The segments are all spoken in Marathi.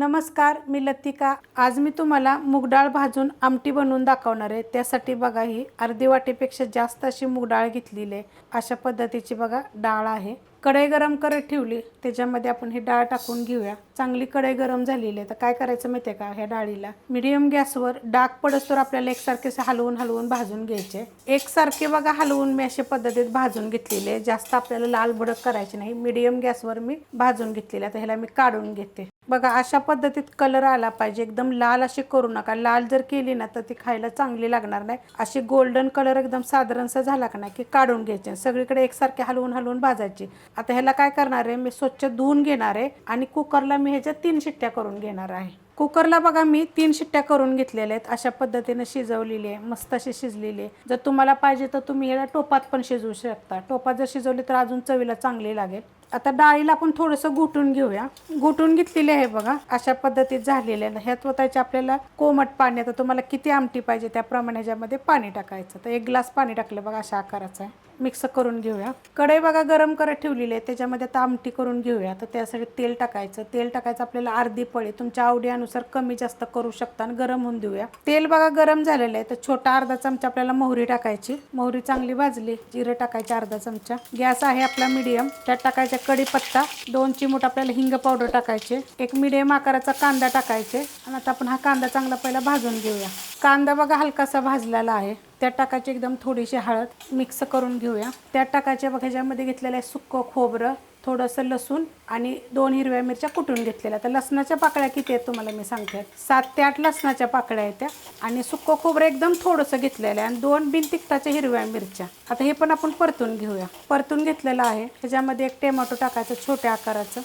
नमस्कार मी लतिका. आज मी तुम्हाला मुगडाळ भाजून आमटी बनवून दाखवणार आहे. त्यासाठी बघा ही अर्धी वाटीपेक्षा जास्त अशी मुगडाळ घेतलेली आहे. अशा पद्धतीची बघा डाळ आहे. कढई गरम करत ठेवली. त्याच्यामध्ये आपण ही डाळ टाकून घेऊया. चांगली कढई गरम झालेली आहे. तर काय करायचं माहिती आहे का ह्या डाळीला? मिडियम गॅसवर डाग पडस तर आपल्याला एकसारखे असे हलवून हलवून भाजून घ्यायचे. एकसारखे बघा हलवून मी अशा पद्धतीत भाजून घेतलेले आहे. जास्त आपल्याला लाल भडक करायचे नाही. मिडियम गॅसवर मी भाजून घेतलेले आता ह्याला मी काढून घेते. बघा अशा पद्धतीत कलर आला पाहिजे. एकदम लाल अशी करू नका. लाल जर केली ना तर ती खायला चांगली लागणार नाही. अशी गोल्डन कलर एकदम साधारणसा झाला का नाही की काढून घ्यायचे. सगळीकडे एकसारखे हलवून हलवून भाजायची. आता ह्याला काय करणार आहे? मी स्वच्छ धुवून घेणार आहे आणि कुकरला मी ह्याच्यात तीन शिट्ट्या करून घेणार आहे. कुकरला बघा मी तीन शिट्ट्या करून घेतलेल्या आहेत. अशा पद्धतीने शिजवलेली आहे मस्त अशी शिजलेली आहे. जर तुम्हाला पाहिजे तर तुम्ही ह्याला टोपात पण शिजवू शकता. टोपात जर शिजवली तर अजून चवीला चांगली लागेल. आता डाळीला आपण थोडंसं घुटून घेऊया. घुटून घेतलेली आहे बघा अशा पद्धतीत झालेले आहे. ह्यात वतायचे आपल्याला कोमट पाणी आता तुम्हाला किती आमटी पाहिजे त्याप्रमाणे ह्याच्यामध्ये पाणी टाकायचं. तर एक ग्लास पाणी टाकलं बघा अशा आकाराचं आहे. मिक्स करून घेऊया. कढई बघा गरम करत ठेवलेली आहे. त्याच्यामध्ये आता आमटी करून घेऊया. तर त्यासाठी तेल टाकायचं. तेल टाकायचं आपल्याला अर्धी पळी. तुमच्या आवडीनुसार कमी जास्त करू शकता आणि गरम होऊन देऊया. तेल बघा गरम झालेलं आहे. तर छोटा अर्धा चमचा आपल्याला मोहरी टाकायची. मोहरी चांगली भाजली जिरं टाकायचे अर्धा चमचा. गॅस आहे आपला मिडियम त्यात टाकायचा कढीपत्ता. दोन चिमूट आपल्याला हिंग पावडर टाकायचे. एक मीडियम आकाराचा कांदा टाकायचे. आणि आता आपण हा कांदा चांगला पहिला भाजून घेऊया. कांदा बघा हलकासा भाजलेला आहे. त्यात टाकायची एकदम थोडीशी हळद मिक्स करून घेऊया. त्यात टाकायचे बघा ज्यामध्ये घेतलेलं आहे सुक्क खोबरं. थोडंसं लसूण आणि दोन हिरव्या मिरच्या कुटून घेतलेल्या. तर लसणाच्या पाकळ्या किती आहेत तुम्हाला मी सांगते. सात ते आठ लसणाच्या पाकळ्या आहेत त्या. आणि सुक्कं खोबरं एकदम थोडंसं घेतलेलं आहे. आणि दोन बिन तिखटाच्या हिरव्या मिरच्या. आता हे पण आपण परतून घेऊया. परतून घेतलेलं आहे. त्याच्यामध्ये एक टोमॅटो टाकायचं छोट्या आकाराचं.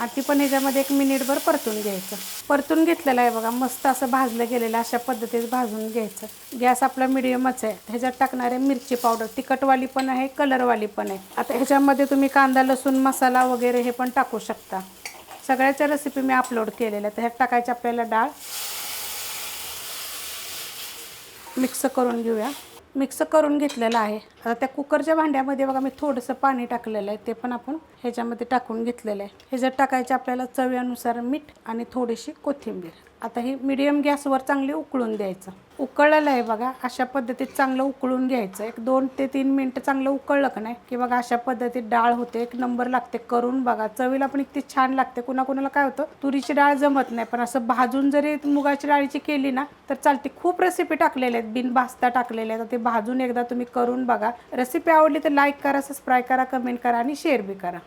आणि ती पण ह्याच्यामध्ये एक मिनिटभर परतून घ्यायचं. परतून घेतलेलं आहे बघा मस्त असं भाजलं गेलेलं अशा पद्धतीत भाजून घ्यायचं. गॅस आपला मिडियमच आहे. ह्याच्यात टाकणारे मिरची पावडर तिखटवाली पण आहे कलरवाली पण आहे. आता ह्याच्यामध्ये तुम्ही कांदा लसूण मसाला वगैरे हे पण टाकू शकता. सगळ्याच्या रेसिपी मी अपलोड केलेल्या तर ह्यात टाकायची आपल्याला डाळ. मिक्स करून घेऊया. मिक्स करून घेतलेलं आहे. आता त्या कुकरच्या भांड्यामध्ये बघा मी थोडंसं पाणी टाकलेलं आहे. ते पण आपण ह्याच्यामध्ये टाकून घेतलेलं आहे. ह्याच्यात टाकायचे आपल्याला चवीनुसार मीठ आणि थोडीशी कोथिंबीर. आता हे मिडियम गॅसवर चांगली उकळून द्यायचं. उकळलेलं आहे बघा अशा पद्धतीत चांगलं उकळून घ्यायचं. एक दोन ते तीन मिनटं चांगलं उकळलं का नाही की बघा अशा पद्धतीत डाळ होते एक नंबर लागते करून बघा. चवीला पण इतकी छान लागते. कुणाकुणाला काय होतं तुरीची डाळ जमत नाही पण असं भाजून जरी मुगाची डाळीची केली ना तर चालते. खूप रेसिपी टाकलेल्या आहेत बिन भाजता टाकलेल्या आहेत. तर ते भाजून एकदा तुम्ही करून बघा. रेसिपी आवडली तर लाईक करा सबस्क्राईब करा कमेंट करा आणि शेअर बी करा.